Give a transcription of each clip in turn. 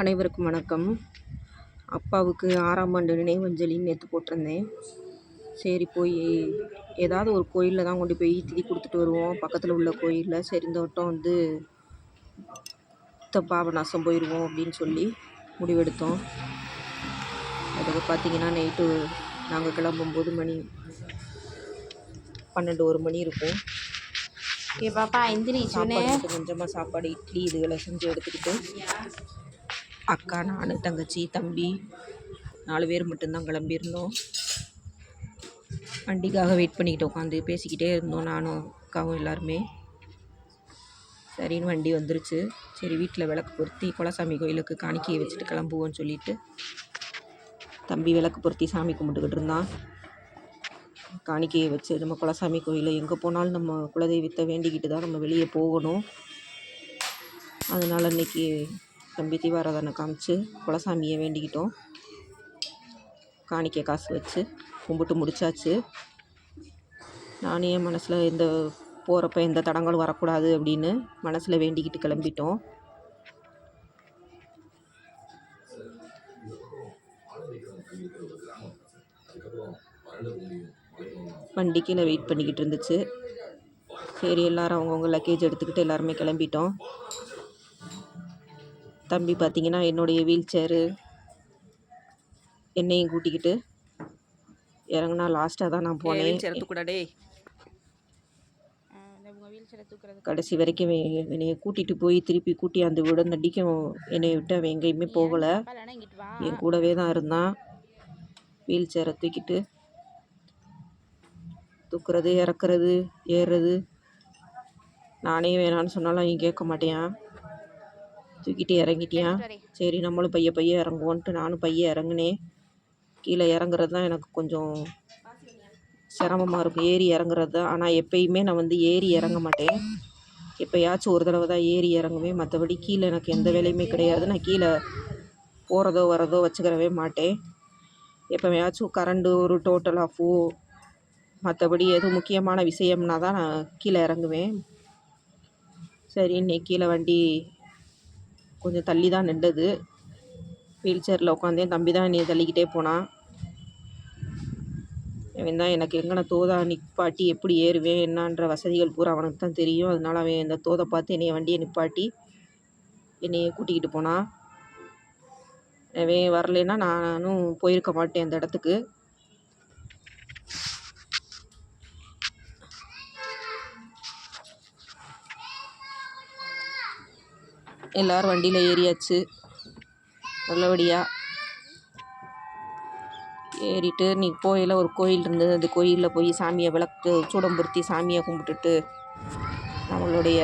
அனைவருக்கும் வணக்கம். அப்பாவுக்கு ஆறாம் ஆண்டு நினைவஞ்சலி நேற்று போட்டிருந்தேன். சரி போய் ஏதாவது ஒரு கோயிலில் தான் கொண்டு போய் திதி கொடுத்துட்டு வருவோம். பக்கத்தில் உள்ள கோயிலில் சரி இந்த வட்டம் வந்து த பாபநாசம் போயிடுவோம் அப்படின்னு சொல்லி முடிவெடுத்தோம். அதுக்கு பார்த்தீங்கன்னா நைட்டு நாங்கள் கிளம்பும்போது மணி பன்னெண்டு ஒரு மணி இருக்கும். ஏ பாப்பா எந்திரிச்சுனே கொஞ்சமாக சாப்பாடு இட்லி இதுகளை செஞ்சு எடுத்துக்கிட்டு அக்கா நான் தங்கச்சி தம்பி நாலு பேர் மட்டும்தான் கிளம்பியிருந்தோம். வண்டிக்காக வெயிட் பண்ணிக்கிட்டு உட்காந்து பேசிக்கிட்டே இருந்தோம் நானும் அக்காவும் எல்லாருமே. சரின்னு வண்டி வந்துருச்சு. சரி வீட்டில் விளக்கு பொருத்தி குலசாமி கோயிலுக்கு காணிக்கையை வச்சுட்டு கிளம்புவோன்னு சொல்லிட்டு தம்பி விளக்கு பொருத்தி சாமி கும்பிட்டுக்கிட்டு இருந்தான். காணிக்கையை வச்சு நம்ம குலசாமி கோயிலில் எங்கே போனாலும் நம்ம குலதெய்வத்தை வேண்டிக்கிட்டு தான் நம்ம வெளியே போகணும். அதனால் இன்றைக்கி தம்பி தீபாராதனை காமிச்சு குலசாமியை வேண்டிக்கிட்டோம். காணிக்கை காசு வச்சு கும்பிட்டு முடிச்சாச்சு. நானே என் மனசில் எந்த போகிறப்ப எந்த தடங்களும் வரக்கூடாது அப்படின்னு மனசில் வேண்டிக்கிட்டு கிளம்பிட்டோம். வண்டி கீழே வெயிட் பண்ணிக்கிட்டு இருந்துச்சு. சரி எல்லாரும் அவங்கவுங்க லக்கேஜ் எடுத்துக்கிட்டு எல்லாருமே கிளம்பிட்டோம். தம்பி பார்த்தீங்கன்னா என்னுடைய வீல் சேரு என்னையும் கூட்டிக்கிட்டு இறங்குனா லாஸ்ட்டாக தான் நான் போனேன். கடைசி வரைக்கும் என்னைய கூட்டிகிட்டு போய் திருப்பி கூட்டி அந்த விடந்தடிக்கும் என்னை விட்டு அவன் எங்கேயுமே போகலை. என் கூடவே தான் இருந்தான். வீல் சேரை தூக்கிட்டு தூக்குறது இறக்குறது ஏறுறது. நானே வேணான்னு சொன்னாலும் அவன் கேட்க மாட்டேன் தூக்கிட்டு இறங்கிட்டியான் சரி நம்மளும் பைய பைய இறங்குவோன்ட்டு நானும் பைய இறங்குனேன். கீழே இறங்குறது தான் எனக்கு கொஞ்சம் சிரமமாக இருக்கும் ஏறி இறங்குறது தான். ஆனால் எப்பயுமே நான் வந்து ஏறி இறங்க மாட்டேன். எப்போயாச்சும் ஒரு தடவை தான் ஏறி இறங்குவேன். மற்றபடி கீழே எனக்கு எந்த வேலையுமே கிடையாது. நான் கீழே போகிறதோ வரதோ வச்சுக்கிறவே மாட்டேன். எப்போயாச்சும் கரண்டு ஒரு டோட்டல் ஆஃபோ மற்றபடி எதுவும் முக்கியமான விஷயம்னா தான் நான் கீழே இறங்குவேன். சரி இன்னைக்கு கீழே வண்டி கொஞ்சம் தள்ளி தான் நின்றது வீல் சேரில் உட்காந்தேன் தம்பி தான் என்னை தள்ளிக்கிட்டே போனான் அவன் தான் எனக்கு எங்கன தோதா நிப்பாட்டி எப்படி ஏறுவேன் என்னன்ற வசதிகள் பூரா அவனுக்கு தான் தெரியும். அதனால அவன் இந்த தோதை பார்த்து என்னைய வண்டியை நிப்பாட்டி என்னையை கூட்டிக்கிட்டு போனான் அவன் வரலைன்னா நானும் போயிருக்க மாட்டேன் அந்த இடத்துக்கு. எல்லோரும் வண்டியில் ஏறியாச்சு. நல்லபடியாக ஏறிட்டு நீ போயில் ஒரு கோயில் இருந்தது. அந்த கோயிலில் போய் சாமியை விளக்கு சூடம்புருத்தி சாமியை கும்பிட்டுட்டு நம்மளுடைய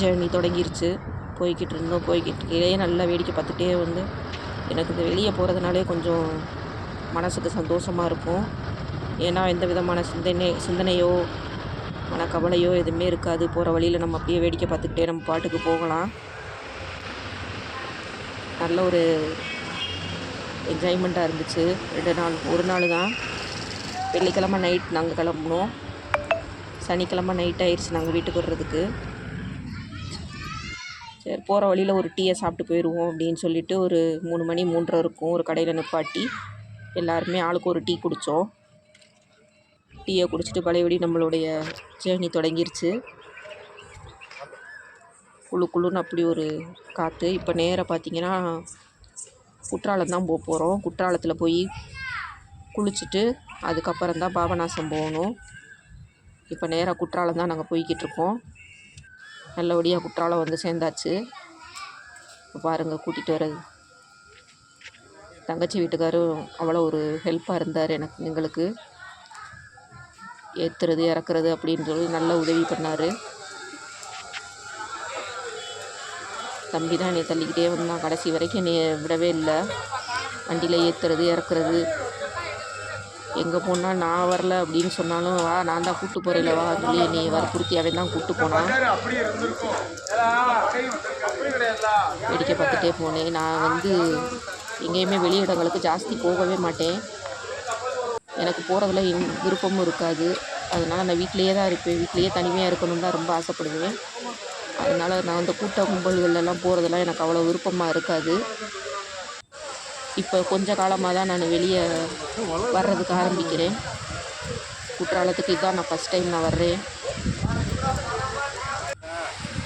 ஜேர்னி தொடங்கிருச்சு. போய்கிட்டு இருந்தோம். போய்கிட்டு நல்லா வேடிக்கை பார்த்துட்டே வந்து எனக்கு இந்த வெளியே போகிறதுனாலே கொஞ்சம் மனசுக்கு சந்தோஷமாக இருக்கும். ஏன்னா எந்த விதமான சிந்தனை சிந்தனையோ ஆனால் கவலையோ எதுவுமே இருக்காது. போகிற வழியில் நம்ம அப்படியே வேடிக்கை பார்த்துக்கிட்டே நம்ம பாட்டுக்கு போகலாம். நல்ல ஒரு என்ஜாய்மெண்ட்டாக இருந்துச்சு. ரெண்டு நாள் ஒரு நாள் தான். வெள்ளிக்கிழமை நைட் நாங்கள் கிளம்புனோம். சனிக்கிழமை நைட் ஆயிடுச்சு நாங்கள் வீட்டுக்கு வர்றதுக்கு. சரி போகிற வழியில் ஒரு டீயை சாப்பிட்டு போயிடுவோம் அப்படின்னு சொல்லிட்டு ஒரு மூணு மணி மூன்றரை இருக்கும். ஒரு கடையில் நிப்பாட்டி எல்லாருமே ஆளுக்கு ஒரு டீ குடித்தோம் டீயை குடிச்சிட்டு பழையபடி நம்மளுடைய ஜேர்னி தொடங்கிருச்சு. குழு குழுன்னு அப்படி ஒரு காற்று இப்போ நேராக பார்த்தீங்கன்னா குற்றாலம் தான் போக போகிறோம் குற்றாலத்தில் போய் குளிச்சுட்டு அதுக்கப்புறம் தான் பாபநாசம் போகணும். இப்போ நேராக குற்றாலம் தான் நாங்கள் போய்கிட்டு இருக்கோம். நல்லபடியாக குற்றாலம் வந்து சேர்ந்தாச்சு. இப்போ பாருங்கள் கூட்டிகிட்டு வர்றது. தங்கச்சி வீட்டுக்காரும் அவ்வளோ ஒரு ஹெல்ப்பாக இருந்தார் எனக்கு எங்களுக்கு. ஏற்றுறது இறக்குறது அப்படின்னு சொல்லி நல்ல உதவி பண்ணார். தம்பி தான் என்னை தள்ளிக்கிட்டே வந்தான். கடைசி வரைக்கும் என்னை விடவே இல்லை. வண்டியில் ஏற்றுறது இறக்குறது. எங்கே போனால் நான் வரல அப்படின்னு சொன்னாலும் வா நான் தான் கூப்பிட்டு போகிறேன் வா சொல்லி நீ வற்புறுத்தி அவன் தான் கூப்பிட்டு போனான். வேடிக்கை பார்த்துட்டே போனேன். நான் வந்து எங்கேயுமே வெளியிடங்களுக்கு ஜாஸ்தி போகவே மாட்டேன். எனக்கு போகிறதுல விருப்பமும் இருக்காது. அதனால் நான் வீட்டிலேயே தான் இருப்பேன். வீட்டிலையே தனிமையாக இருக்கணும்னு தான் ரொம்ப ஆசைப்படுவேன். அதனால் நான் அந்த கூட்ட கும்பல்களெல்லாம் போகிறதெல்லாம் எனக்கு அவ்வளோ விருப்பமாக இருக்காது. இப்போ கொஞ்ச காலமாக தான் நான் வெளியே வர்றதுக்கு ஆரம்பிக்கிறேன். குற்றாலத்துக்கு இதான் நான் ஃபஸ்ட் டைம் நான் வர்றேன்.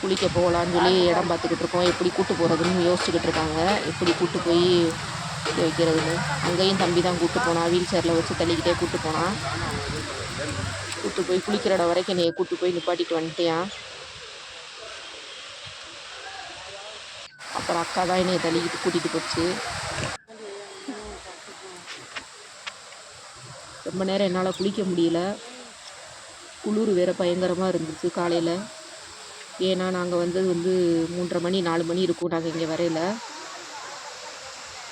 குளிக்க போகலான்னு சொல்லி இடம் பார்த்துக்கிட்டு இருக்கோம். எப்படி கூட்டு போகிறதுன்னு யோசிச்சுக்கிட்டு இருக்காங்க. எப்படி கூட்டு போய் வைக்கிறதுன்னு அங்கேயும் தம்பி தான் கூட்டு போனான் வீல் சேரில் வச்சு தள்ளிக்கிட்டே கூட்டு போனான் கூட்டு போய் குளிக்கிற இடம் வரைக்கும் என்னைய கூட்டு போய் நிப்பாட்டிட்டு வந்துட்டியான் அப்புறம் அக்கா தான் என்னைய தள்ளிக்கிட்டு கூட்டிகிட்டு போச்சு. ரொம்ப நேரம் என்னால் குளிக்க முடியல. குளிர் வேற பயங்கரமாக இருந்துச்சு காலையில். ஏன்னா நாங்கள் வந்தது வந்து மூன்றரை மணி நாலு மணி இருக்கும். நாங்கள் இங்கே வரையில.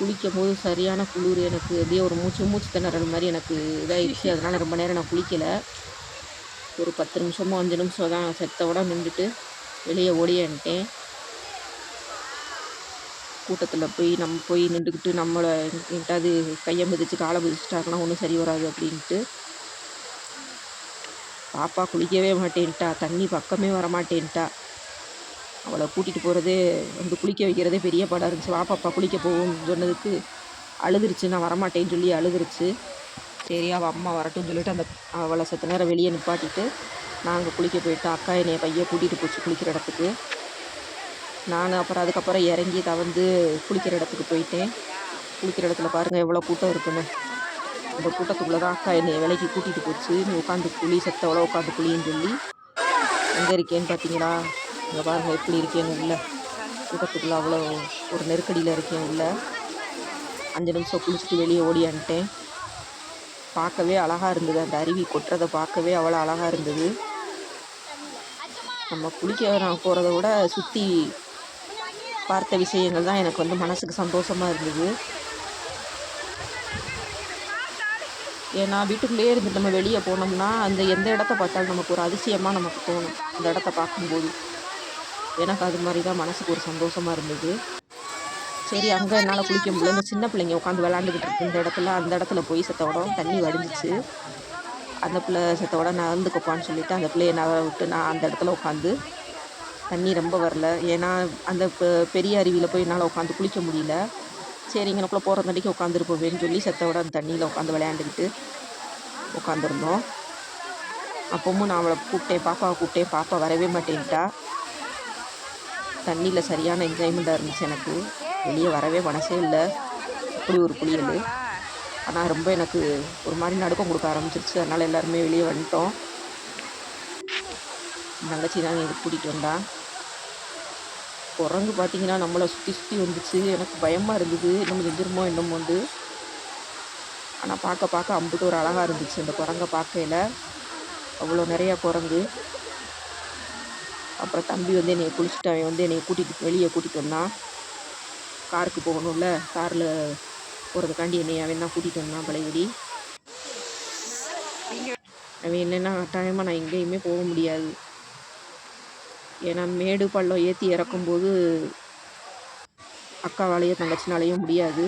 குளிக்கும் போது சரியான குளிர் எனக்கு அப்படியே ஒரு மூச்சு மூச்சு திணறல் மாதிரி எனக்கு இதாகிடுச்சு அதனால் ரொம்ப நேரம் நான் குளிக்கலை. ஒரு பத்து நிமிஷமோ அஞ்சு நிமிஷம் தான் செத்தோட நின்றுட்டு வெளியே ஓடியான்ட்டேன் கூட்டத்தில் போய் நம்ம போய் நின்றுக்கிட்டு நம்மளை எங்கிட்டாவது கையை மிதிச்சு காலை மிதிச்சிட்டாங்கன்னா ஒன்றும் சரி வராது அப்படின்ட்டு. பாப்பா குளிக்கவே மாட்டேன்ட்டா. தண்ணி பக்கமே வர மாட்டேன்ட்டா அவளை கூட்டிகிட்டு போகிறதே வந்து குளிக்க வைக்கிறதே பெரிய படம் இருந்துச்சு. வா பாப்பா குளிக்க போகும் சொன்னதுக்கு அழுதுருச்சு. நான் வரமாட்டேன்னு சொல்லி அழுதுருச்சு. சரி அவள் அம்மா வரட்டும்னு சொல்லிட்டு அந்த அவளை செத்த நேரம் வெளியே நிப்பாட்டிட்டு நாங்கள் குளிக்க போயிட்டோம் அக்கா என்னைய பையன் கூட்டிகிட்டு போச்சு குளிக்கிற இடத்துக்கு. நான் அப்புறம் அதுக்கப்புறம் இறங்கி தவந்து குளிக்கிற இடத்துக்கு போயிட்டேன். குளிக்கிற இடத்துல பாருங்கள் எவ்வளோ கூட்டம் இருக்குன்னு. அந்த கூட்டத்துக்குள்ளே தான் அக்கா என்னை விலைக்கு கூட்டிகிட்டு போச்சு. நீ உட்காந்து குழி செத்தவளோ உட்காந்து குழின்னு சொல்லி எங்கே இருக்கேன்னு பார்த்தீங்களா இங்கே பாருங்கள் எப்படி இருக்கேன்னு உள்ள. கூட்டத்துக்குள்ளே அவ்வளோ ஒரு நெருக்கடியில் இருக்கேன் உள்ள. அஞ்சு நிமிஷம் குளிச்சுட்டு வெளியே ஓடியான்ட்டேன் பார்க்கவே அழகாக இருந்தது. அந்த அருவி கொட்டுறதை பார்க்கவே அவ்வளோ அழகாக இருந்தது. நம்ம குளிக்க நான் போகிறத விட சுற்றி பார்த்த விஷயங்கள் தான் எனக்கு வந்து மனசுக்கு சந்தோஷமாக இருந்தது. ஏன்னா வீட்டுக்குள்ளேயே இருந்து நம்ம வெளியே போனோம்னா அந்த எந்த இடத்த பார்த்தாலும் நமக்கு ஒரு அதிசயமாக நமக்கு தோணும். அந்த இடத்த பார்க்கும்போது. எனக்கு அது மாதிரி தான் மனசுக்கு ஒரு சந்தோஷமாக இருந்தது. சரி அங்கே என்னால் குளிக்க முடியல. இந்த சின்ன பிள்ளைங்க உட்காந்து விளாண்டுக்கிட்டு இருக்கு. இந்த இடத்துல அந்த இடத்துல போய் செத்த உடம் தண்ணி வடிஞ்சிச்சு அந்த பிள்ளை செத்த உடம் நகர்ந்துக்கப்பான்னு சொல்லிட்டு அந்த பிள்ளைய நகர விட்டு நான் அந்த இடத்துல உட்காந்து தண்ணி ரொம்ப வரல. ஏன்னா அந்த பெரிய அருவியில் போய் என்னால் உட்காந்து குளிக்க முடியல. சரி இங்கனக்குள்ளே போகிற தண்ணிக்கு உட்காந்துருப்போவேன்னு சொல்லி செத்தோட அந்த தண்ணியில் உட்காந்து விளையாண்டுக்கிட்டு உட்காந்துருந்தோம் அப்பவும் நான் அவளை கூப்பிட்டேன். பாப்பாவை கூப்பிட்டேன். பாப்பா வரவே மாட்டேன்ட்டா. தண்ணியில் சரியான என்ஜாய்மெண்ட்டாக இருந்துச்சு எனக்கு. வெளியே வரவே மனசே இல்லை. அப்படி ஒரு குளியல் ஆனால் ரொம்ப எனக்கு ஒரு மாதிரி நடுக்கம் கொடுக்க ஆரம்பிச்சிருச்சு. அதனால் எல்லாருமே வெளியே வந்துட்டோம். என் தங்கச்சி தான் எங்களுக்கு கூட்டிகிட்டு வந்தான் குரங்கு பார்த்தீங்கன்னா நம்மளை சுற்றி சுற்றி வந்துச்சு. எனக்கு பயமாக இருந்தது. நம்ம செஞ்சிருமோ என்னமோ வந்து. ஆனால் பார்க்க பார்க்க அம்புட்டு ஒரு அழகாக இருந்துச்சு. அந்த குரங்கை பார்க்கையில. அவ்வளோ நிறையா குரங்கு. அப்புறம் தம்பி வந்து என்னைய குளிச்சுட்டு அவன் வந்து என்னை கூட்டிகிட்டு வெளியே கூட்டிகிட்டு வந்தான் காருக்கு போகணும்ல காரில் போகிறதுக்காண்டி என்னை அவன் தான் கூட்டிகிட்டு வந்தான் பழையபடி. அவன் என்னென்னா கட்டாயமாக நான் எங்கேயுமே போக முடியாது. ஏன்னா மேடு பள்ளம் ஏற்றி இறக்கும்போது அக்காவாலேயோ தங்கச்சினாலேயும் முடியாது.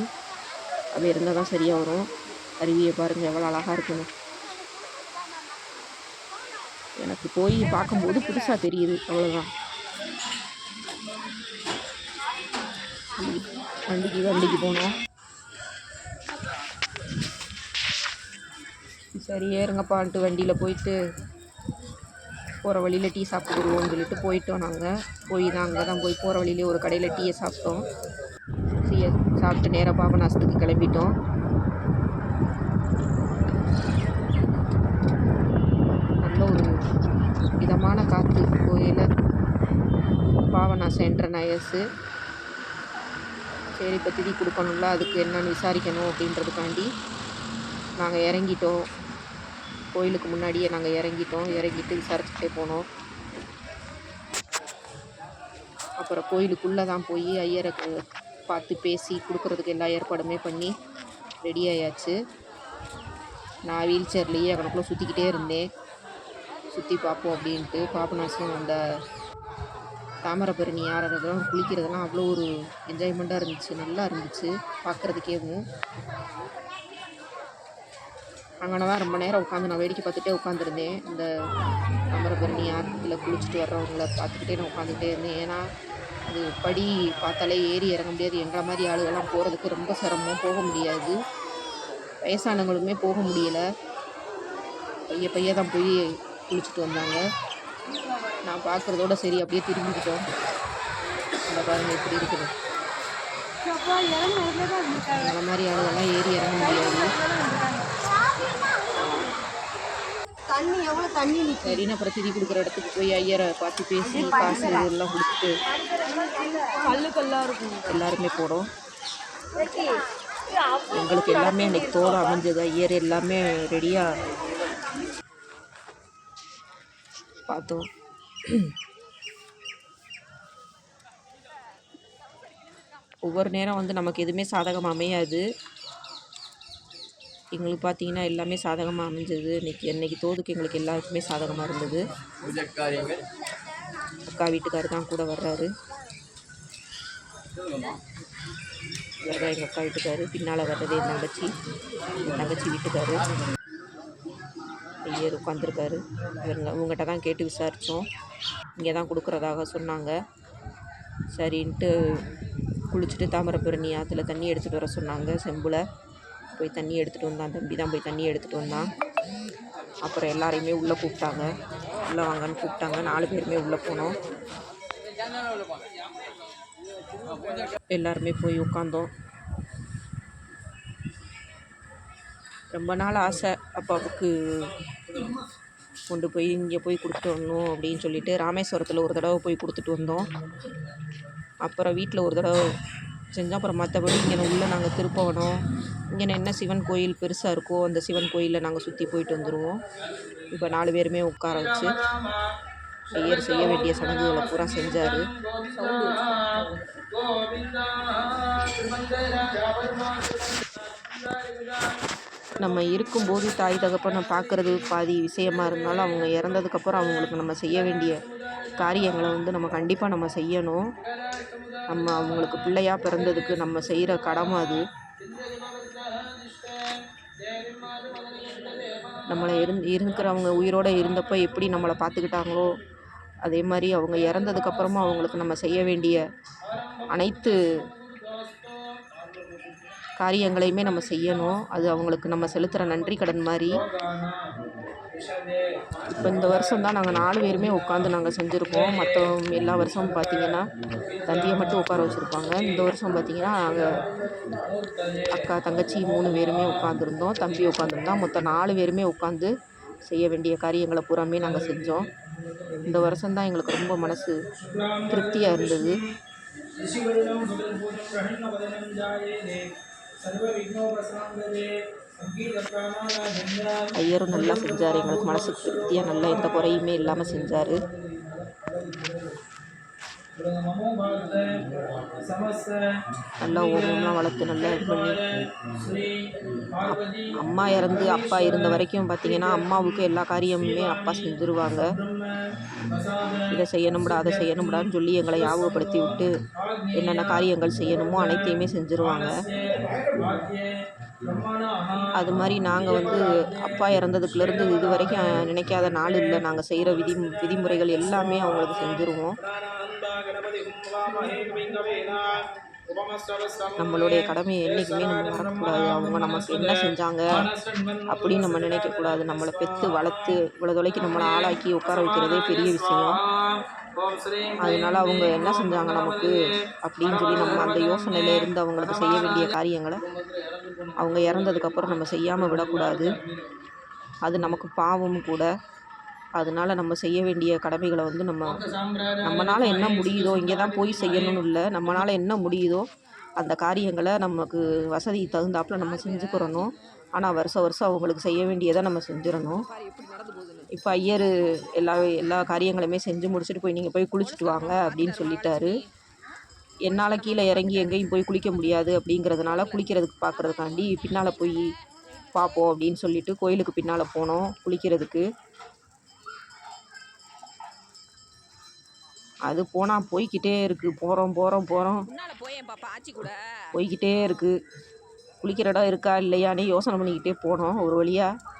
அவள் இருந்தால் தான் சரியாக வரும். அருவியை பாருங்கள் எவ்வளோ அழகாக இருக்குன்னு எனக்கு போய் பார்க்கும்போது புதுசாக தெரியுது அவ்வளோதான் வண்டிக்கு வண்டிக்கு போனோம். சரி ஏறுங்கப்பான்ட்டு வண்டியில் போயிட்டு போகிற வழியில் டீ சாப்பிட்டு வருவோம்னு சொல்லிட்டு போயிட்டோம் நாங்கள் போய் தான் அங்கே தான் போய் போகிற வழியிலே ஒரு கடையில் டீயை சாப்பிட்டோம். டீயை சாப்பிட்டு நேராக பாபநாசத்துக்கு கிளம்பிட்டோம் நல்ல ஒரு இதமான காற்று. கோயில் பாவனா சென்ற நயசு. சரி இப்போ திதி கொடுக்கணும்ல அதுக்கு என்னென்னு விசாரிக்கணும் அப்படின்றதுக்காண்டி நாங்கள் இறங்கிட்டோம். கோயிலுக்கு முன்னாடியே நாங்கள் இறங்கிட்டோம். இறங்கிட்டு விசாரிச்சுட்டே போனோம். அப்புறம் கோயிலுக்குள்ளே தான் போய் ஐயருக்கு பார்த்து பேசி கொடுக்குறதுக்கு எல்லா ஏற்பாடுமே பண்ணி ரெடி ஆயாச்சு. நான் வீல் சேர்லேயே அங்கனக்குள்ளே சுற்றிக்கிட்டே இருந்தேன். சுற்றி பார்ப்போம் அப்படின்ட்டு பாபநாசம் அந்த தாமிரபரணி ஆறதெல்லாம் குளிக்கிறதெல்லாம் அவ்வளோ ஒரு என்ஜாய்மெண்ட்டாக இருந்துச்சு. நல்லா இருந்துச்சு. பார்க்குறதுக்கேவும் அங்கே தான் ரொம்ப நேரம் உட்காந்து நான் வேடிக்கை பார்த்துட்டே உட்காந்துருந்தேன். இந்த தாமிரபரணி ஆற்றுல குளிச்சுட்டு வர்றவங்கள பார்த்துக்கிட்டே நான் உட்காந்துக்கிட்டே இருந்தேன். ஏன்னா அது படி பார்த்தாலே ஏறி இறங்க முடியாது. எங்களை மாதிரி ஆளுகள்லாம் போகிறதுக்கு ரொம்ப சிரமம். போக முடியாது. வயசானவங்களுமே போக முடியலை. பைய பைய தான் போய் குளிச்சுட்டு வந்தாங்க. நான் பார்க்குறதோட சரி அப்படியே திரும்பிக்கிட்டோம். அந்த பாருங்க இப்படி இருக்குது. அந்த மாதிரி ஆளுகள்லாம் ஏறி இறங்க முடியாது. தண்ணி எவ்வளோ தண்ணி சரின்னு அப்புறம் திதி கொடுக்குற இடத்துக்கு போய் ஐயரை பார்த்து பேசி காசு எல்லாம் கொடுத்துட்டு கல்லு கல்லாக இருக்கும். எல்லாருமே போனோம் எங்களுக்கு எல்லாமே இன்னைக்கு தோட அமைஞ்சது. ஐயர் எல்லாமே ரெடியாக பார்த்தோம். ஒவ்வொரு நேரம் வந்து நமக்கு எதுவுமே சாதகமாக அமையாது. எங்களுக்கு பார்த்தீங்கன்னா எல்லாமே சாதகமாக அமைஞ்சது. இன்றைக்கி இன்னைக்கு தோதுக்கு எங்களுக்கு எல்லாருக்குமே சாதகமாக இருந்தது. அக்கா வீட்டுக்காரர் தான் கூட வர்றாரு. இவர் தான் எங்கள் அக்கா வீட்டுக்காரு. பின்னால் வர்றதே என் தங்கச்சி. என் தங்கச்சி வீட்டுக்காரு. ஐயர் உட்காந்துருக்காரு. இவருங்க உங்கள்கிட்ட தான் கேட்டு விசாரித்தோம் இங்கே தான் கொடுக்குறதாக சொன்னாங்க. சரின்ட்டு குளிச்சுட்டு தாமிரபரணி ஆற்றுல தண்ணி எடுத்துகிட்டு வர சொன்னாங்க. செம்பில் போய் தண்ணி எடுத்துகிட்டு வந்தான். தம்பி தான் போய் தண்ணி எடுத்துகிட்டு வந்தான். அப்புறம் எல்லாரையுமே உள்ளே கூப்பிட்டாங்க. உள்ளே வாங்கன்னு கூப்பிட்டாங்க. நாலு பேருமே உள்ளே போனோம். எல்லாருமே போய் உட்காந்தோம். ரொம்ப நாள் ஆசை அப்பாவுக்கு கொண்டு போய் இங்கே போய் கொடுத்துட்டு வரணும் அப்படின்னு சொல்லிட்டு ராமேஸ்வரத்தில் ஒரு தடவை போய் கொடுத்துட்டு வந்தோம் அப்புறம் வீட்டில் ஒரு தடவை செஞ்சோம் அப்புறம் மற்றபடி இங்கே உள்ளே நாங்கள் திருப்பவனம் இங்கே என்ன சிவன் கோயில் பெருசாக இருக்கோ அந்த சிவன் கோயிலில் நாங்கள் சுற்றி போயிட்டு வந்துடுவோம் இப்போ நாலு பேருமே உட்கார வச்சு ஐயர் செய்ய வேண்டிய சடங்குகளை பூரா செஞ்சார் நம்ம இருக்கும்போது தாய் தகப்பனை பார்க்குறது பாதி விஷயமா இருந்தாலும் அவங்க இறந்ததுக்கப்புறம் அவங்களுக்கு நம்ம செய்ய வேண்டிய காரியங்களை வந்து நம்ம கண்டிப்பாக நம்ம செய்யணும். நம்ம அவங்களுக்கு பிள்ளையாக பிறந்ததுக்கு நம்ம செய்கிற கடமை அது. நம்மளை இருந் இருக்கிறவங்க உயிரோடு இருந்தப்போ எப்படி நம்மளை பார்த்துக்கிட்டாங்களோ அதே மாதிரி அவங்க இறந்ததுக்கப்புறமா அவங்களுக்கு நம்ம செய்ய வேண்டிய அனைத்து காரியங்களையுமே நம்ம செய்யணும். அது அவங்களுக்கு நம்ம செலுத்துகிற நன்றி கடன் மாதிரி. இப்போ இந்த வருஷம் தான் நாங்கள் நாலு பேருமே உட்காந்து நாங்கள் செஞ்சுருக்கோம். மற்ற எல்லா வருஷமும் பார்த்தீங்கன்னா தம்பியை மட்டும் உட்கார வச்சுருப்பாங்க. இந்த வருஷம் பார்த்தீங்கன்னா நாங்கள் அக்கா தங்கச்சி மூணு பேருமே உட்காந்துருந்தோம் தம்பி உட்காந்துருந்தோம் மொத்தம் நாலு பேருமே உட்காந்து செய்ய வேண்டிய காரியங்களை பூராமே நாங்கள் செஞ்சோம். இந்த வருஷம்தான் எங்களுக்கு ரொம்ப மனசு திருப்தியாக இருந்தது. ஐயரும் நல்லா செஞ்சார். எங்களுக்கு மனசு திருப்தியாக நல்லா எந்த குறையுமே இல்லாமல் செஞ்சார். நல்லா ஓவியம்லாம் வளர்த்து நல்லா இது பண்ணி. அம்மா இறந்து அப்பா இருந்த வரைக்கும் பார்த்தீங்கன்னா அம்மாவுக்கு எல்லா காரியமுமே அப்பா செஞ்சுருவாங்க. இதை செய்யணும்டா அதை செய்யணும்டான்னு சொல்லி எங்களை ஞாபகப்படுத்தி விட்டு என்னென்ன காரியங்கள் செய்யணுமோ அனைத்தையுமே செஞ்சுருவாங்க. அது மாதிரி நாங்கள் வந்து அப்பா இறந்ததுக்குலேருந்து இது வரைக்கும் நினைக்காத நாள் இல்லை. நாங்கள் செய்கிற விதி விதிமுறைகள் எல்லாமே அவங்களுக்கு செஞ்சுருவோம். நம்மளுடைய கடமையை என்றைக்குமே நம்ம மறக்கக்கூடாது. அவங்க நமக்கு என்ன செஞ்சாங்க அப்படின்னு நம்ம நினைக்கக்கூடாது. நம்மளை பெற்று வளர்த்து இவ்வளோ தொலைக்கு நம்மளை ஆளாக்கி உட்கார வைக்கிறதே பெரிய விஷயம். அதனால அவங்க என்ன செஞ்சாங்க நமக்கு அப்படின்னு சொல்லி நம்ம அந்த யோசனையில் இருந்து அவங்களுக்கு செய்ய வேண்டிய காரியங்களை அவங்க இறந்ததுக்கப்புறம் நம்ம செய்யாமல் விடக்கூடாது. அது நமக்கு பாவமும் கூட. அதனால நம்ம செய்ய வேண்டிய கடமைகளை வந்து நம்ம நம்மளால் என்ன முடியுதோ இங்கே தான் போய் செய்யணும்னு இல்லை. நம்மளால் என்ன முடியுதோ அந்த காரியங்களை நமக்கு வசதி தகுந்தாப்புல நம்ம செஞ்சுக்கிறணும். ஆனால் வருஷம் வருஷம் அவங்களுக்கு செய்ய வேண்டியதை நம்ம செஞ்சிடணும். இப்போ ஐயர் எல்லா எல்லா காரியங்களுமே செஞ்சு முடிச்சுட்டு போய் நீங்கள் போய் குளிச்சுட்டு வாங்க அப்படின்னு சொல்லிட்டாரு. என்னால் கீழே இறங்கி எங்கேயும் போய் குளிக்க முடியாது அப்படிங்கிறதுனால குளிக்கிறதுக்கு பார்க்குறதுக்காண்டி பின்னால் போய் பார்ப்போம் அப்படின்னு சொல்லிட்டு கோயிலுக்கு பின்னால் போனோம் குளிக்கிறதுக்கு. அது போனால் போய்க்கிட்டே இருக்குது போகிறோம் போகிறோம் போகிறோம் முன்னால போயேன் பாப்பா ஆச்சி கூட. போய்க்கிட்டே இருக்குது குளிக்கிற இடம் இருக்கா இல்லையான்னு யோசனை பண்ணிக்கிட்டே போனோம் ஒரு வழியாக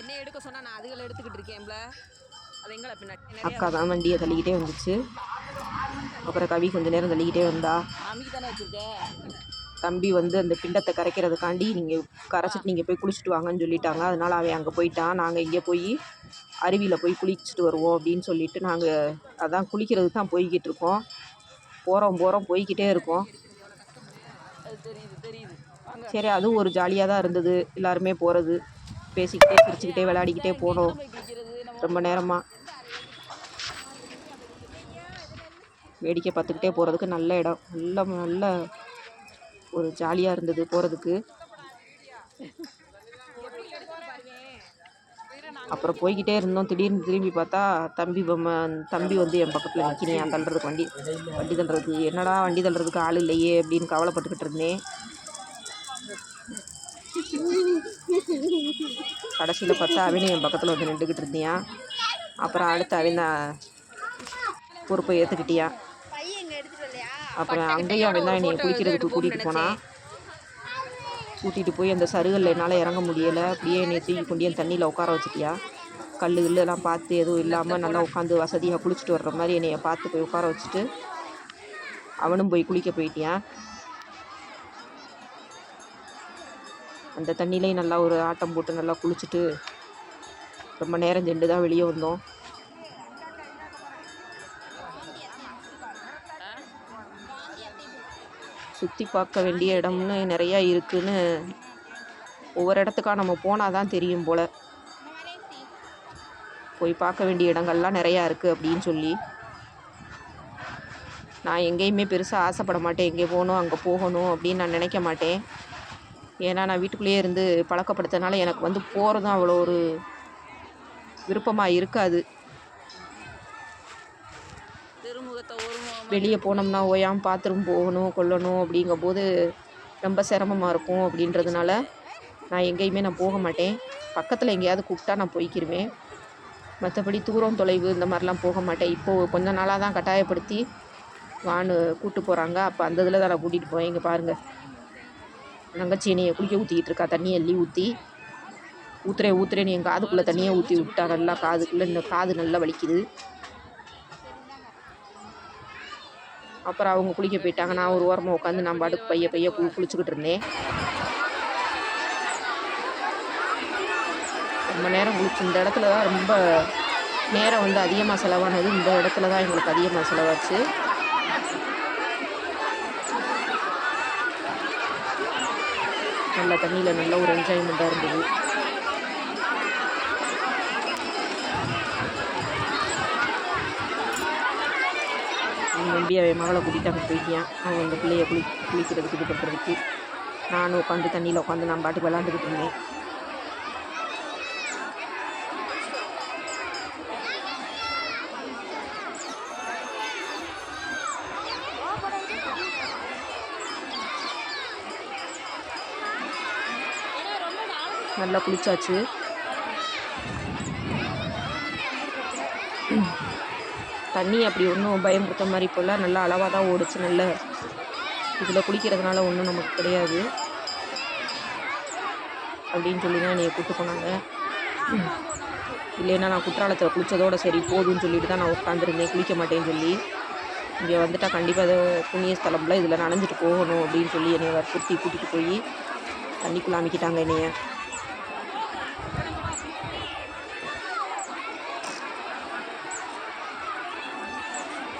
என்ன எடுக்க சொன்னா நான் அதுகளை எடுத்துக்கிட்டு இருக்கேன்ல அது எங்களை பின்னாடி அக்கா தான் வண்டியை தள்ளிக்கிட்டே வந்துச்சு. அப்புறம் கவி கொஞ்ச நேரம் தள்ளிக்கிட்டே வந்தா. அமைக்கு தானே வச்சிருக்க? தம்பி வந்து அந்த பிண்டத்தை கரைக்கிறதுக்காண்டி நீங்கள் கரைச்சிட்டு நீங்கள் போய் குளிச்சுட்டு வாங்கன்னு சொல்லிட்டாங்க. அதனால் அவன் அங்கே போயிட்டான் நாங்கள் இங்கே போய் அருவியில் போய் குளிச்சுட்டு வருவோம் அப்படின்னு சொல்லிட்டு நாங்கள் அதான் குளிக்கிறது தான் போய்கிட்டு இருக்கோம். போகிறோம் போகிறோம் போய்கிட்டே இருக்கோம். சரி அதுவும் ஒரு ஜாலியாக தான் இருந்தது. எல்லாருமே போகிறது பேசிக்கிட்டே சிரிச்சுக்கிட்டே விளையாடிக்கிட்டே போனோம். ரொம்ப நேரமாக வேடிக்கை பார்த்துக்கிட்டே போகிறதுக்கு நல்ல இடம். நல்ல நல்ல ஒரு ஜாலியாக இருந்தது போகிறதுக்கு அப்புறம் போய்கிட்டே இருந்தோம். திடீர்னு திரும்பி பார்த்தா தம்பி பொம்மை தம்பி வந்து என் பக்கத்தில் நிற்கினியான் தள்ளுறதுக்கு வண்டி வண்டி தள்ளுறதுக்கு என்னடா வண்டி தள்ளுறதுக்கு ஆள் இல்லையே? அப்படின்னு கவலைப்பட்டுக்கிட்டு இருந்தேன். கடைசியில் பார்த்தா அவனே என் பக்கத்தில் வந்து நின்றுக்கிட்டு இருந்தியான் அப்புறம் அடுத்து அவன் பொறுப்பை ஏற்றுக்கிட்டியான் அப்புறம் அங்கேயும் அவன் தான் என்னை குளிக்கிறதுக்கு கூட்டிகிட்டு போனான் கூட்டிகிட்டு போய் அந்த சருகல்ல என்னால் இறங்க முடியலை. அப்படியே என்னை தூக்கி கொண்டு என் தண்ணியில் உட்கார வச்சுட்டியா? கல் எல்லாம் பார்த்து எதுவும் இல்லாமல் நல்லா உட்காந்து வசதியாக குளிச்சுட்டு வர்ற மாதிரி என்னைய பார்த்து போய் உட்கார வச்சுட்டு அவனும் போய் குளிக்க போயிட்டியான் அந்த தண்ணியிலையும் நல்லா ஒரு ஆட்டம் போட்டு நல்லா குளிச்சுட்டு ரொம்ப நேரம் சென்று தான் வெளியே வந்தோம். சுற்றி பார்க்க வேண்டிய இடம்னு நிறையா இருக்குதுன்னு ஒவ்வொரு இடத்துக்கா நம்ம போனால் தான் தெரியும் போல். போய் பார்க்க வேண்டிய இடங்கள்லாம் நிறையா இருக்குது அப்படின்னு சொல்லி. நான் எங்கேயுமே பெருசாக ஆசைப்பட மாட்டேன். எங்கே போகணும் அங்கே போகணும் அப்படின்னு நான் நினைக்க மாட்டேன். ஏன்னா நான் வீட்டுக்குள்ளேயே இருந்து பழக்கப்படுத்தனால எனக்கு வந்து போகிறதும் அவ்வளோ ஒரு விருப்பமாக இருக்காது. வெளியே போனோம்னா ஓயாமல் பாத்ரூம் போகணும் கொள்ளணும் அப்படிங்கும்போது ரொம்ப சிரமமாக இருக்கும் அப்படின்றதுனால நான் எங்கேயுமே நான் போக மாட்டேன். பக்கத்தில் எங்கேயாவது கூப்பிட்டா நான் போய்க்கிருவேன். மற்றபடி தூரம் தொலைவு இந்த மாதிரிலாம் போக மாட்டேன். இப்போது கொஞ்ச நாளாக தான் கட்டாயப்படுத்தி வான்னு கூப்பிட்டு போகிறாங்க அப்போ அந்த இதில் தான் நான் கூட்டிகிட்டு போவேன். இங்கே பாருங்கள் தங்கச்சி என்னையை குளிக்க ஊற்றிக்கிட்டு இருக்கா. தண்ணி அள்ளி ஊற்றி ஊத்துறேன் ஊத்துறேன்னு என் காதுக்குள்ளே தண்ணியை ஊற்றி விட்டா நல்லா காதுக்குள்ளே இந்த காது நல்லா வலிக்குது. அப்புறம் அவங்க குளிக்க போயிட்டாங்க. நான் ஒரு ஓரமாக உட்காந்து நான் பாட்டுக்கு பைய பைய குளி குளிச்சுக்கிட்டு இருந்தேன். ரொம்ப நேரம் குளிச்சு இந்த இடத்துல தான் ரொம்ப நேரம் வந்து அதிகமாக செலவானது. இந்த இடத்துல தான் எங்களுக்கு அதிகமாக செலவாச்சு. நல்ல தண்ணியில் நல்ல ஒரு என்ஜாய்மெண்ட்டாக இருந்தது. நம்பி அவன் மகளை கூட்டிகிட்டு அங்கே போயிட்டேன் அவன் அந்த பிள்ளைய குளி குளிக்கிறதுக்கு இது பண்ணுறதுக்கு நானும் உட்காந்து தண்ணியில் உட்காந்து நான் பாட்டுக்கு விளாண்டுக்கிட்டு இருந்தேன். நல்லா குளிச்சாச்சு. தண்ணி அப்படி ஒன்றும் பயமுறுத்த மாதிரி போல நல்லா அளவாக தான் ஓடுச்சு. நல்ல இதில் குளிக்கிறதுனால ஒன்றும் நமக்கு கிடையாது. அப்படின்னு சொல்லி தான் என்னையை கூப்பிட்டு போனாங்க. இல்லைன்னா நான் குற்றாலத்தில் குளித்ததோட சரி போதும்னு சொல்லிட்டு தான் நான் உட்காந்துருந்தேன் குளிக்க மாட்டேன்னு சொல்லி. இங்கே வந்துட்டால் கண்டிப்பாக அதை புண்ணிய ஸ்தலம்ல இதில் நனைஞ்சிட்டு போகணும் அப்படின்னு சொல்லி என்னை வற்புறுத்தி கூட்டிகிட்டு போய் தண்ணிக்குள்ளே அமைக்கிட்டாங்க என்னைய.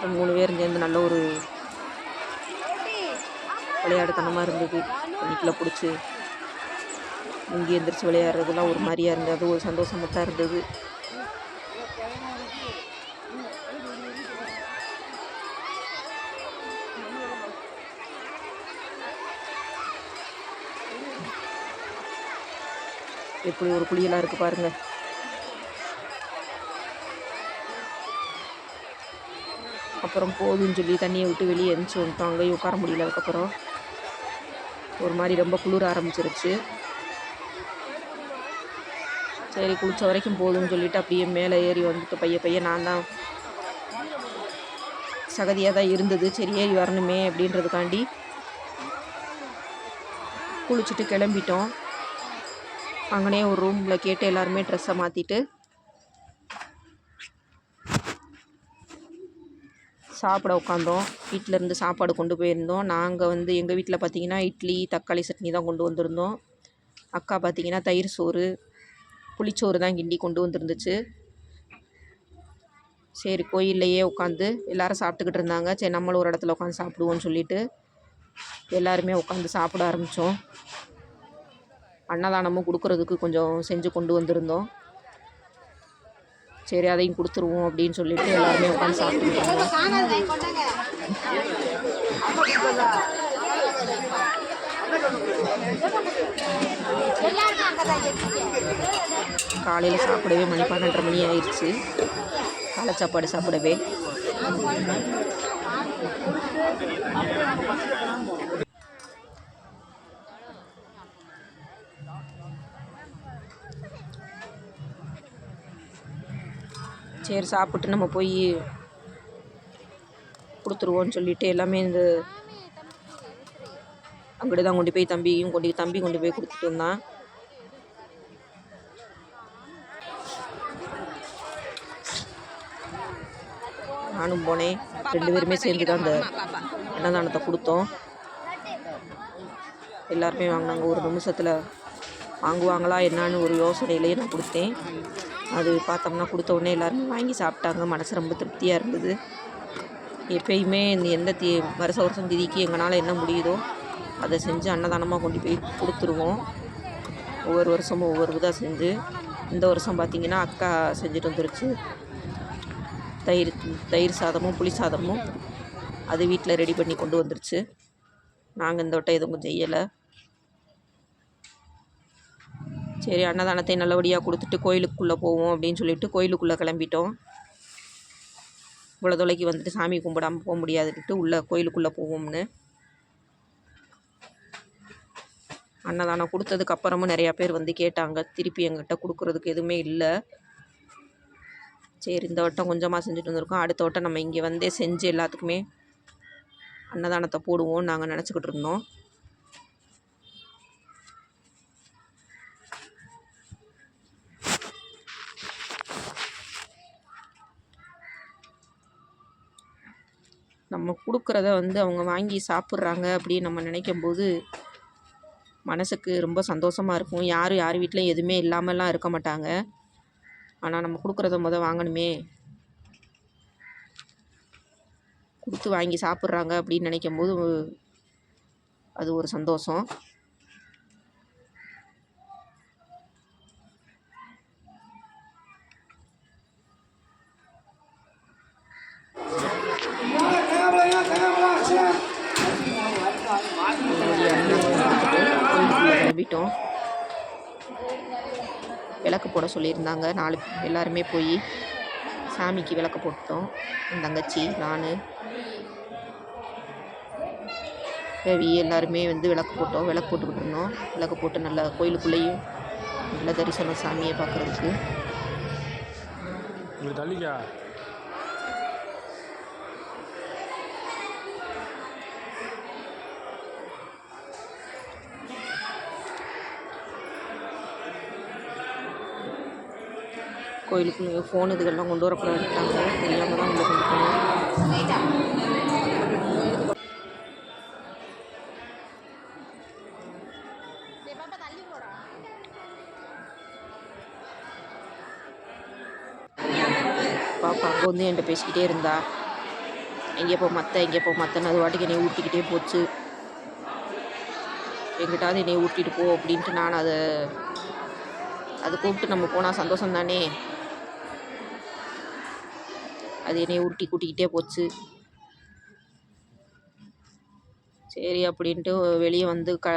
ஒரு மூணு பேரும் சேர்ந்து நல்ல ஒரு விளையாடுத்தனமாக இருந்தது. தண்ணிக்குள்ளே பிடிச்சி முங்கி எந்திரிச்சு விளையாடுறதுலாம் ஒரு மாதிரியாக இருந்தது. அது ஒரு சந்தோஷமாக தான் இருந்தது. எப்படி ஒரு குழியெல்லாம் இருக்குது பாருங்கள் அப்புறம் போதும்னு சொல்லி தண்ணியை விட்டு வெளியே எரிஞ்சு வந்துட்டோம். அங்கேயும் உட்கார முடியல அதுக்கப்புறம். ஒரு மாதிரி ரொம்ப குளிர ஆரம்பிச்சிருச்சு. சரி குளிச்ச வரைக்கும் போதும்னு சொல்லிட்டு அப்படியே மேலே ஏறி வந்துட்டு பைய பைய நான் தான் சகதியாக தான் இருந்தது. சரி ஏறி வரணுமே அப்படின்றதுக்காண்டி குளிச்சுட்டு கிளம்பிட்டோம். அங்கனே ஒரு ரூமில் கேட்டு எல்லாருமே ட்ரெஸ்ஸை மாற்றிட்டு சாப்பிட உட்காந்தோம். வீட்டிலேருந்து சாப்பாடு கொண்டு போயிருந்தோம். நாங்கள் வந்து எங்கள் வீட்டில் பார்த்தீங்கன்னா இட்லி தக்காளி சட்னி தான் கொண்டு வந்திருந்தோம். அக்கா பார்த்தீங்கன்னா தயிர் சோறு புளிச்சோறு தான் கிண்டி கொண்டு வந்திருந்துச்சு. சரி கோயில்லையே உட்காந்து எல்லாரும் சாப்பிட்டுக்கிட்டு இருந்தாங்க. சரி நம்மளும் ஒரு இடத்துல உட்காந்து சாப்பிடுவோம்னு சொல்லிட்டு எல்லாருமே உட்காந்து சாப்பிட ஆரம்பித்தோம் அன்னதானமும் கொடுக்குறதுக்கு கொஞ்சம் செஞ்சு கொண்டு வந்திருந்தோம். சரி அதையும் கொடுத்துருவோம் அப்படின்னு சொல்லிட்டு எல்லாருமே உட்காந்து சாப்பிட்டுக்கிட்டு காலையில் சாப்பிடவே மணி பன்னெண்டரை மணி ஆயிடுச்சு காலை சாப்பாடு சாப்பிடவே. சரி சாப்பிட்டு நம்ம போய் கொடுத்துருவோன்னு சொல்லிட்டு எல்லாமே இந்த அங்கிட்டு தான் கொண்டு போய் தம்பியும் கொண்டு தம்பி கொண்டு போய் கொடுத்துட்டு இருந்தான் நானும் போனேன். ரெண்டு பேருமே சேர்ந்து தான் அந்த அன்னதானத்தை கொடுத்தோம். எல்லாருமே வாங்கினாங்க. ஒரு நிமிஷத்தில் வாங்குவாங்களா என்னான்னு ஒரு யோசனையிலேயே நான் கொடுத்தேன். அது பார்த்தோம்னா கொடுத்த உடனே எல்லாருமே வாங்கி சாப்பிட்டாங்க. மனசு ரொம்ப திருப்தியாக இருந்தது. எப்பயுமே இந்த எந்த தி வருஷ வருஷம் திதிக்கு எங்களால் என்ன முடியுதோ அதை செஞ்சு அன்னதானமாக கொண்டு போய் கொடுத்துருவோம். ஒவ்வொரு வருஷமும் ஒவ்வொரு இதாக செஞ்சு இந்த வருஷம் பார்த்திங்கன்னா அக்கா செஞ்சுட்டு வந்துருச்சு. தயிர் தயிர் சாதமும் புளி சாதமும் அது வீட்டில் ரெடி பண்ணி கொண்டு வந்துருச்சு. நாங்கள் இந்த வட்டம் எதுவும் செய்யலை. சரி அன்னதானத்தை நல்லபடியாக கொடுத்துட்டு கோயிலுக்குள்ளே போவோம் அப்படின்னு சொல்லிட்டு கோயிலுக்குள்ளே கிளம்பிட்டோம். இவ்வளோ தொலைக்கு வந்துட்டு சாமி கும்பிடாமல் போக முடியாதுன்ட்டு உள்ளே கோயிலுக்குள்ளே போவோம்னு. அன்னதானம் கொடுத்ததுக்கு அப்புறமும் நிறையா பேர் வந்து கேட்டாங்க. திருப்பி எங்கிட்ட கொடுக்குறதுக்கு எதுவுமே இல்லை. சரி இந்த வட்டம் கொஞ்சமாக செஞ்சுட்டு வந்திருக்கோம். அடுத்த வட்டம் நம்ம இங்கே வந்தே செஞ்சு எல்லாத்துக்குமே அன்னதானத்தை போடுவோம் நாங்கள் நினச்சிக்கிட்டு இருந்தோம். நம்ம கொடுக்குறத வந்து அவங்க வாங்கி சாப்பிட்றாங்க அப்படின்னு நம்ம நினைக்கும் போது மனசுக்கு ரொம்ப சந்தோஷமாக இருக்கும். யாரும் யார் வீட்டிலையும் எதுவுமே இல்லாமலாம் இருக்க மாட்டாங்க. ஆனால் நம்ம கொடுக்குறத முத வாங்கணுமே. கொடுத்து வாங்கி சாப்பிட்றாங்க அப்படின்னு நினைக்கும் போது அது ஒரு சந்தோஷம். கிளம்பிட்டோம் விளக்கு போட சொல்லியிருந்தாங்க. நாலு எல்லாருமே போய் சாமிக்கு விளக்கு போட்டோம். என் தங்கச்சி நான். ரவி எல்லாருமே வந்து விளக்கு போட்டோம். விளக்கு போட்டுக்கிட்டு இருந்தோம். விளக்கு போட்டு நல்லா கோயிலுக்குள்ளேயும் நல்ல தரிசனம் சாமியை பார்க்குறதுக்கு. கோயிலுக்கு ஃபோன் இதுகள்லாம் கொண்டு வரக்கூடாதுட்டாங்க தெரியாமல் தான் உள்ள கொண்டு போனோம். பாப்பா அங்கே வந்து என்கிட்ட பேசிக்கிட்டே இருந்தா. எங்கே போ மத்த எங்கே போ மத்தன்னு அது வாட்டுக்கு என்னை ஊட்டிக்கிட்டே போச்சு. எங்கிட்டாவது என்னை ஊட்டிட்டு போ அப்படின்ட்டு நான் அதை அது கூப்பிட்டு நம்ம போனால் சந்தோஷம் தானே அது என்னை உருட்டி கூட்டிக்கிட்டே போச்சு. சரி அப்படின்ட்டு வெளியே வந்து க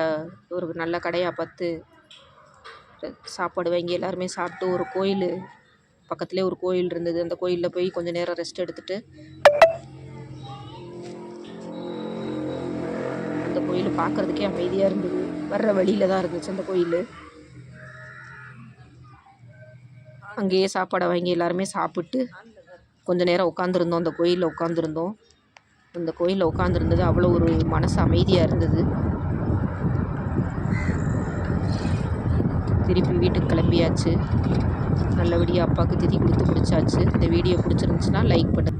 ஒரு நல்ல கடையாக பார்த்து சாப்பாடு வாங்கி எல்லாருமே சாப்பிட்டு ஒரு கோயில் பக்கத்துலேயே ஒரு கோயில் இருந்தது. அந்த கோயிலில் போய் கொஞ்சம் நேரம் ரெஸ்ட் எடுத்துட்டு அந்த கோயில் பார்க்குறதுக்கே அமைதியாக இருந்தது. வர்ற வழியில் தான் இருந்துச்சு அந்த கோயில். அங்கேயே சாப்பாடை வாங்கி எல்லாருமே சாப்பிட்டு கொஞ்ச நேரம் உட்காந்துருந்தோம் அந்த கோயிலில் உட்காந்துருந்தோம் அந்த கோயிலில் உட்காந்துருந்தது அவ்வளோ ஒரு மனசு அமைதியாக இருந்தது. திருப்பி வீட்டுக்கு கிளம்பியாச்சு. நல்லபடியாக அப்பாவுக்கு திதி கொடுத்து பிடிச்சாச்சு இந்த வீடியோ பிடிச்சிருந்துச்சுன்னா லைக் பண்ணுங்கள்